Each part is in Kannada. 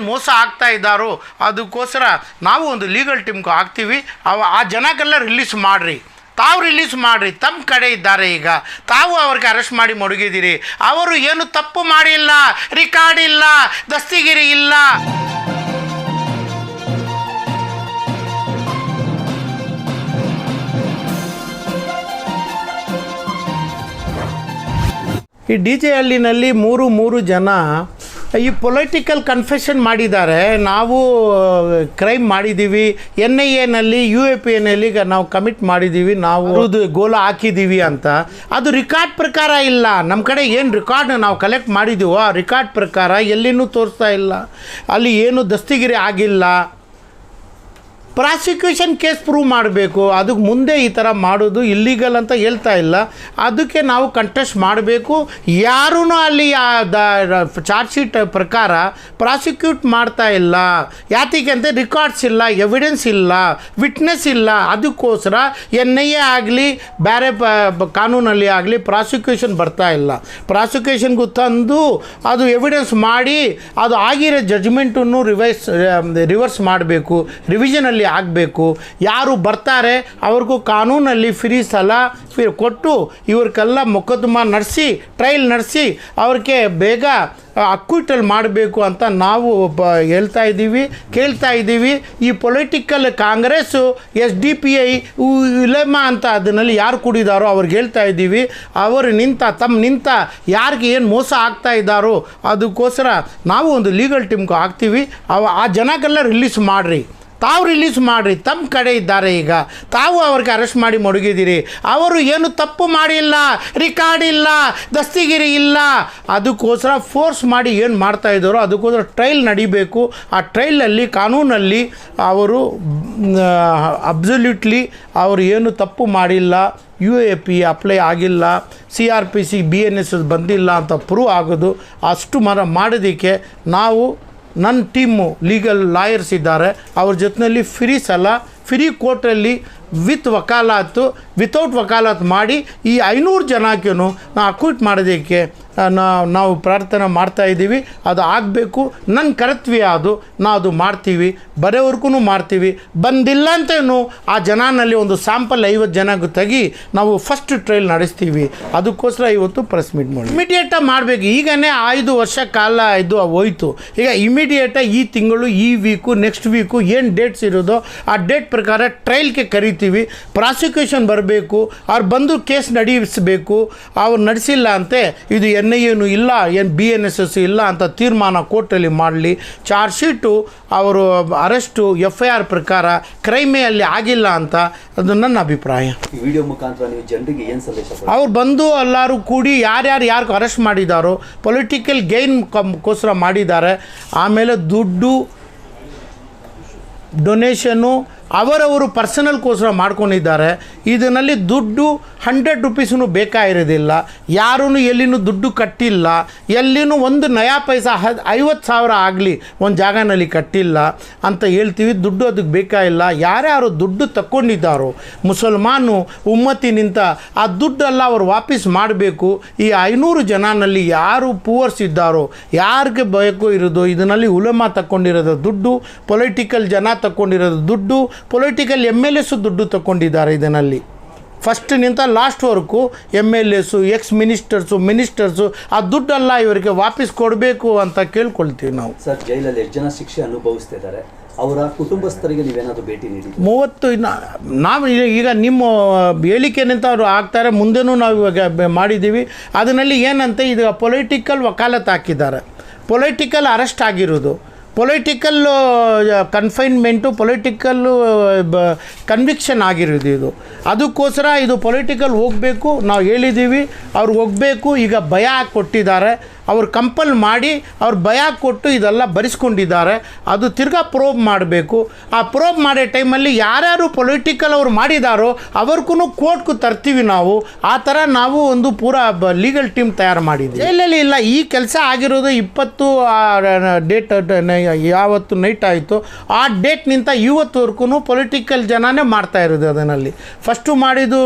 ಮೋಸ ಆಗ್ತಾ ಇದ್ದಾರೋ ಅದಕ್ಕೋಸ್ಕರ ನಾವು ಒಂದು ಲೀಗಲ್ ಟೀಮ್ಗೆ ಹಾಕ್ತೀವಿ ಅವ ಆ ಜನಕ್ಕೆಲ್ಲ ರಿಲೀಸ್ ಮಾಡಿರಿ. ತಾವು ರಿಲೀಸ್ ಮಾಡಿರಿ. ತಮ್ಮ ಕಡೆ ಇದ್ದಾರೆ ಈಗ. ತಾವು ಅವ್ರಿಗೆ ಅರೆಸ್ಟ್ ಮಾಡಿ ಮಡಗಿದ್ದೀರಿ. ಅವರು ಏನು ತಪ್ಪು ಮಾಡಿಲ್ಲ. ರಿಕಾರ್ಡ್ ಇಲ್ಲ. ದಸ್ತಿಗಿರಿ ಇಲ್ಲ. ಈ ಡಿ ಜೆ ಹಳ್ಳಿನಲ್ಲಿ ಮೂರು ಮೂರು ಜನ ಈ ಪೊಲಿಟಿಕಲ್ ಕನ್ಫೆಷನ್ ಮಾಡಿದ್ದಾರೆ. ನಾವು ಕ್ರೈಮ್ ಮಾಡಿದ್ದೀವಿ. ಎನ್ ಐ ಎನಲ್ಲಿ ಯು ಎ ಪಿ ಎನಲ್ಲಿ ನಾವು ಕಮಿಟ್ ಮಾಡಿದ್ದೀವಿ. ನಾವು ಗೋಲ ಹಾಕಿದ್ದೀವಿ ಅಂತ. ಅದು ರಿಕಾರ್ಡ್ ಪ್ರಕಾರ ಇಲ್ಲ. ನಮ್ಮ ಕಡೆ ಏನು ರಿಕಾರ್ಡ್ ನಾವು ಕಲೆಕ್ಟ್ ಮಾಡಿದ್ದೀವೋ ಆ ರಿಕಾರ್ಡ್ ಪ್ರಕಾರ ಎಲ್ಲಿನೂ ತೋರಿಸ್ತಾ ಇಲ್ಲ. ಅಲ್ಲಿ ಏನು ದಸ್ತಿಗಿರಿ ಆಗಿಲ್ಲ. ಪ್ರಾಸಿಕ್ಯೂಷನ್ ಕೇಸ್ ಪ್ರೂವ್ ಮಾಡಬೇಕು. ಅದಕ್ಕೆ ಮುಂದೆ ಈ ಥರ ಮಾಡೋದು ಇಲ್ಲಿಗಲ್ ಅಂತ ಹೇಳ್ತಾ ಇಲ್ಲ. ಅದಕ್ಕೆ ನಾವು ಕಂಟೆಸ್ಟ್ ಮಾಡಬೇಕು. ಯಾರೂ ಅಲ್ಲಿ ಚಾರ್ಜ್ ಶೀಟ್ ಪ್ರಕಾರ ಪ್ರಾಸಿಕ್ಯೂಟ್ ಮಾಡ್ತಾ ಇಲ್ಲ. ಯಾತಿಗೆ ಅಂತ ರೆಕಾರ್ಡ್ಸ್ ಇಲ್ಲ ಎವಿಡೆನ್ಸ್ ಇಲ್ಲ ವಿಟ್ನೆಸ್ ಇಲ್ಲ. ಅದಕ್ಕೋಸ್ಕರ ಎನ್ ಐ ಎ ಆಗಲಿ ಬೇರೆ ಕಾನೂನಲ್ಲಿ ಆಗಲಿ ಪ್ರಾಸಿಕ್ಯೂಷನ್ ಬರ್ತಾ ಇಲ್ಲ. ಪ್ರಾಸಿಕ್ಯೂಷನ್ಗೂ ತಂದು ಅದು ಎವಿಡೆನ್ಸ್ ಮಾಡಿ ಅದು ಆಗಿರೋ ಜಜ್ಮೆಂಟನ್ನು ರಿವೈಸ್ ರಿವರ್ಸ್ ಮಾಡಬೇಕು. ರಿವಿಷನಲ್ಲಿ ಆಗಬೇಕು. ಯಾರು ಬರ್ತಾರೆ, ಅವ್ರಿಗೂ ಕಾನೂನಲ್ಲಿ ಫ್ರೀ ಸಲ ಫಿ ಕೊಟ್ಟು ಇವ್ರಿಗೆಲ್ಲ ಮೊಕದ್ದಮ ನಡೆಸಿ ಟ್ರೈಲ್ ನಡೆಸಿ ಅವ್ರಿಗೆ ಬೇಗ ಅಕ್ವಿಟಲ್ ಮಾಡಬೇಕು ಅಂತ ನಾವು ಬ ಹೇಳ್ತಾ ಇದ್ದೀವಿ, ಕೇಳ್ತಾ ಇದ್ದೀವಿ. ಈ political Congress S D P I ಇಲೆಮ ಅಂತ ಅದನ್ನಲ್ಲಿ ಯಾರು ಕೂಡಿದಾರೋ ಅವ್ರಿಗೆ ಹೇಳ್ತಾ ಇದ್ದೀವಿ. ಅವರು ನಿಂತ, ತಮ್ಮ ನಿಂತ ಯಾರಿಗೆ ಏನು ಮೋಸ ಆಗ್ತಾ ಇದ್ದಾರೋ ಅದಕ್ಕೋಸ್ಕರ ನಾವು ಒಂದು ಲೀಗಲ್ ಟೀಮ್ಗೆ ಹಾಕ್ತೀವಿ ಅವ, ಆ ಜನಕ್ಕೆಲ್ಲ ರಿಲೀಸ್ ಮಾಡಿರಿ. ತಾವು ರಿಲೀಸ್ ಮಾಡಿರಿ ತಮ್ಮ ಕಡೆ ಇದ್ದಾರೆ ಈಗ. ತಾವು ಅವ್ರಿಗೆ ಅರೆಸ್ಟ್ ಮಾಡಿ ಮಡಗಿದ್ದೀರಿ. ಅವರು ಏನು ತಪ್ಪು ಮಾಡಿಲ್ಲ ರಿಕಾರ್ಡ್ ಇಲ್ಲ, ದಸ್ತಿಗಿರಿ ಇಲ್ಲ. ಅದಕ್ಕೋಸ್ಕರ ಫೋರ್ಸ್ ಮಾಡಿ ಏನು ಮಾಡ್ತಾ ಇದ್ದಾರೋ ಅದಕ್ಕೋಸ್ಕರ ಟ್ರೈಲ್ ನಡಿಬೇಕು. ಆ ಟ್ರೈಲಲ್ಲಿ ಕಾನೂನಲ್ಲಿ ಅವರು ಅಬ್ಸಲ್ಯೂಟ್ಲಿ ಅವರು ಏನು ತಪ್ಪು ಮಾಡಿಲ್ಲ ಯು ಎ ಪಿ ಅಪ್ಲೈ ಆಗಿಲ್ಲ C R P C B N S ಬಂದಿಲ್ಲ ಅಂತ ಪ್ರೂವ್ ಆಗೋದು ಅಷ್ಟು ಮರ ಮಾಡೋದಕ್ಕೆ ನಾವು ನನ್ನ ಟೀಮು ಲೀಗಲ್ ಲಾಯರ್ಸ್ ಇದ್ದಾರೆ. ಅವ್ರ ಜೊತೆಯಲ್ಲಿ ಫ್ರೀ ಸಲ ಫ್ರೀ ಕೋರ್ಟಲ್ಲಿ ವಿತ್ ವಕಾಲಾತು ವಿತೌಟ್ ವಕಾಲತ್ ಮಾಡಿ ಈ ಐನೂರು ಜನಕ್ಕೂ ನಾವು ಅಕ್ವಿಟ್ ಮಾಡೋದಕ್ಕೆ ನಾ- ನಾವು ಪ್ರಾರ್ಥನೆ ಮಾಡ್ತಾ ಇದ್ದೀವಿ, ಅದು ಆಗಬೇಕು ನನ್ನ ಕರ್ತವ್ಯ ಅದು ನಾವು ಅದು ಮಾಡ್ತೀವಿ ಬರೋವರೆಗೂ ಮಾಡ್ತೀವಿ, ಬಂದಿಲ್ಲ ಅಂತೇನು ಆ ಜನಾನಲ್ಲಿ ಒಂದು ಸ್ಯಾಂಪಲ್ ಐವತ್ತು ಜನಕ್ಕೆ ತೆಗಿ ನಾವು ಫಸ್ಟ್ ಟ್ರೈಲ್ ನಡೆಸ್ತೀವಿ. ಅದಕ್ಕೋಸ್ಕರ ಇವತ್ತು ಪ್ರೆಸ್ ಮೀಟ್ ಮಾಡಿ. ಇಮಿಡಿಯೇಟಾಗಿ ಮಾಡಬೇಕು. ಈಗನೇ ಐದು ವರ್ಷ ಕಾಲ ಇದು ಹೋಯ್ತು. ಈಗ ಇಮಿಡಿಯೇಟಾಗಿ ಈ ತಿಂಗಳು, ಈ ವೀಕು ನೆಕ್ಸ್ಟ್ ವೀಕು ಏನು ಡೇಟ್ಸ್ ಇರೋದೋ, ಆ ಡೇಟ್ ಪ್ರಕಾರ ಟ್ರೈಲ್ಗೆ ಕರಿತೀವಿ. ಪ್ರಾಸಿಕ್ಯೂಷನ್ ಬರಬೇಕು. ಅವ್ರು ಬಂದು ಕೇಸ್ ನಡೆಸಬೇಕು. ಅವ್ರು ನಡೆಸಿಲ್ಲ ಅಂತೆ, ಇದು ಎನ್ ಐ ಎನು ಇಲ್ಲ ಏನು ಬಿ ಎನ್ ಎಸ್ ಎಸ್ ಇಲ್ಲ ಅಂತ ತೀರ್ಮಾನ ಕೋರ್ಟಲ್ಲಿ ಮಾಡಲಿ. ಚಾರ್ಜ್ ಶೀಟು ಅವರು ಅರೆಸ್ಟು ಎಫ್ ಐ ಆರ್ ಪ್ರಕಾರ ಕ್ರೈಮೇ ಅಲ್ಲಿ ಆಗಿಲ್ಲ ಅಂತ ಅದು ನನ್ನ ಅಭಿಪ್ರಾಯ. ವಿಡಿಯೋ ಮುಖಾಂತರ ನೀವು ಜನರಿಗೆ ಏನು ಸಂದೇಶ? ಅವ್ರು ಬಂದು ಎಲ್ಲರೂ ಕೂಡಿ ಯಾರ್ಯಾರು ಯಾರು ಅರೆಸ್ಟ್ ಮಾಡಿದಾರೋ ಪೊಲಿಟಿಕಲ್ ಗೈನ್ ಕೋಸ್ಕರ ಮಾಡಿದ್ದಾರೆ. ಆಮೇಲೆ ದುಡ್ಡು ಡೊನೇಷನ್ನು ಅವರವರು ಪರ್ಸನಲ್ಗೋಸ್ಕರ ಮಾಡ್ಕೊಂಡಿದ್ದಾರೆ. ಇದರಲ್ಲಿ ದುಡ್ಡು ಹಂಡ್ರೆಡ್ ರುಪೀಸೂ ಬೇಕಾಗಿರೋದಿಲ್ಲ. ಯಾರೂ ಎಲ್ಲಿನೂ ದುಡ್ಡು ಕಟ್ಟಿಲ್ಲ. ಎಲ್ಲಿನೂ ಒಂದು ನಯಾ ಪೈಸಾ ಹ ಐವತ್ತು ಸಾವಿರ ಆಗಲಿ ಒಂದು ಜಾಗನಲ್ಲಿ ಕಟ್ಟಿಲ್ಲ ಅಂತ ಹೇಳ್ತೀವಿ. ದುಡ್ಡು ಅದಕ್ಕೆ ಬೇಕಾಗಿಲ್ಲ ಯಾರ್ಯಾರು ದುಡ್ಡು ತಕ್ಕೊಂಡಿದ್ದಾರೋ ಮುಸಲ್ಮಾನು ಉಮ್ಮತ್ತಿನಿಂದ ಆ ದುಡ್ಡೆಲ್ಲ ಅವರು ವಾಪಸ್ ಮಾಡಬೇಕು. ಈ ಐನೂರು ಜನನಲ್ಲಿ ಯಾರು ಪೂವರ್ಸ್ ಇದ್ದಾರೋ, ಯಾರಿಗೆ ಬೇಕು ಇರೋದು ಇದರಲ್ಲಿ ಉಲಮ ತಗೊಂಡಿರೋದು ದುಡ್ಡು ಪೊಲಿಟಿಕಲ್ ಜನ ತಗೊಂಡಿರೋದು ದುಡ್ಡು ಪೊಲಿಟಿಕಲ್ ಎಂ ಎಲ್ ಎಸ್ ದುಡ್ಡು ತಗೊಂಡಿದ್ದಾರೆ ಇದರಲ್ಲಿ. ಫಸ್ಟ್ನಿಂದ ಲಾಸ್ಟ್ವರೆಗೂ M L S ex ministers ministers ಆ ದುಡ್ಡೆಲ್ಲ ಇವರಿಗೆ ವಾಪಸ್ ಕೊಡಬೇಕು ಅಂತ ಕೇಳ್ಕೊಳ್ತೀವಿ ನಾವು. ಸರ್ ಜೈಲಲ್ಲಿ ಎಷ್ಟು ಜನ ಶಿಕ್ಷೆ ಅನುಭವಿಸ್ತಾ ಇದ್ದಾರೆ? ಅವರ ಕುಟುಂಬಸ್ಥರಿಗೆ ನೀವೇನಾದರೂ ಭೇಟಿ ನೀಡಿ? ಮೂವತ್ತು ಇನ್ನು ನಾವು ಈಗ- ನಿಮ್ಮ ಹೇಳಿಕೆನಿಂದ ಅವರು ಆಗ್ತಾರೆ ಮುಂದೆನೂ ನಾವು ಇವಾಗ ಮಾಡಿದ್ದೀವಿ. ಅದರಲ್ಲಿ ಏನಂತೆ ಇದು ಪೊಲಿಟಿಕಲ್ ವಕಾಲತ್ ಹಾಕಿದ್ದಾರೆ. ಪೊಲಿಟಿಕಲ್ ಅರೆಸ್ಟ್ ಆಗಿರೋದು. ಪೊಲಿಟಿಕಲ್ ಕನ್ಫೈನ್ಮೆಂಟು ಪೊಲಿಟಿಕಲ್ ಕನ್ವಿಕ್ಷನ್ ಆಗಿರೋದು ಇದು. ಅದಕ್ಕೋಸ್ಕರ ಇದು ಪೊಲಿಟಿಕಲ್ ಹೋಗಬೇಕು. ನಾವು ಹೇಳಿದ್ದೀವಿ. ಅವ್ರು ಹೋಗಬೇಕು. ಈಗ ಭಯ ಕೊಟ್ಟಿದ್ದಾರೆ. ಅವ್ರು ಕಂಪಲ್ ಮಾಡಿ ಅವ್ರು ಭಯ ಕೊಟ್ಟು ಇದೆಲ್ಲ ಬರೆಸ್ಕೊಂಡಿದ್ದಾರೆ. ಅದು ತಿರ್ಗಾ ಪ್ರೋಬ್ ಮಾಡಬೇಕು. ಆ ಪ್ರೋಬ್ ಮಾಡೋ ಟೈಮಲ್ಲಿ ಯಾರ್ಯಾರು ಪೊಲಿಟಿಕಲ್ ಅವ್ರು ಮಾಡಿದಾರೋ ಅವ್ರಿಗೂ ಕೋರ್ಟ್ಗೂ ತರ್ತೀವಿ ನಾವು. ಆ ಥರ ನಾವು ಒಂದು ಪೂರ ಲೀಗಲ್ ಟೀಮ್ ತಯಾರು ಮಾಡಿದ್ದೀವಿ. ಜೈಲಲ್ಲಿ ಇಲ್ಲ, ಈ ಕೆಲಸ ಆಗಿರೋದು ಇಪ್ಪತ್ತು ಡೇಟ್ ಯಾವತ್ತು ನೈಟ್ ಆಯಿತು. ಆ ಡೇಟ್ ನಿಂತ ಇವತ್ತುವರೆಗೂ ಪೊಲಿಟಿಕಲ್ ಜನನೇ ಮಾಡ್ತಾ ಇರೋದು ಅದರಲ್ಲಿ. ಫಸ್ಟು ಮಾಡಿದ್ದು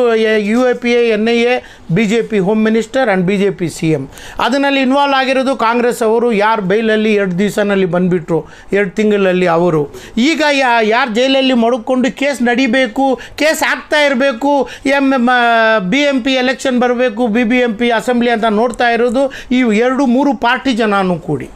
U A P A N I A B J P home minister and B J P C M ಅದರಲ್ಲಿ ಇನ್ವಾಲ್ವ್ ಆಗಿರೋದು ಕಾಂಗ್ರೆಸ್ ಅವರು. ಯಾರು ಬೈಲಲ್ಲಿ ಎರಡು ದಿವಸನಲ್ಲಿ ಬಂದುಬಿಟ್ರು, ಎರಡು ತಿಂಗಳಲ್ಲಿ ಅವರು. ಈಗ ಯಾರು ಜೈಲಲ್ಲಿ ಮಡುಕೊಂಡು ಕೇಸ್ ನಡಿಬೇಕು, ಕೇಸ್ ಆಗ್ತಾ ಇರಬೇಕು M B M P election ಬರಬೇಕು B B M P assembly ಅಂತ ನೋಡ್ತಾ ಇರೋದು ಈ ಎರಡು ಮೂರು ಪಾರ್ಟಿ ಜನನೂ ಕೂಡಿ.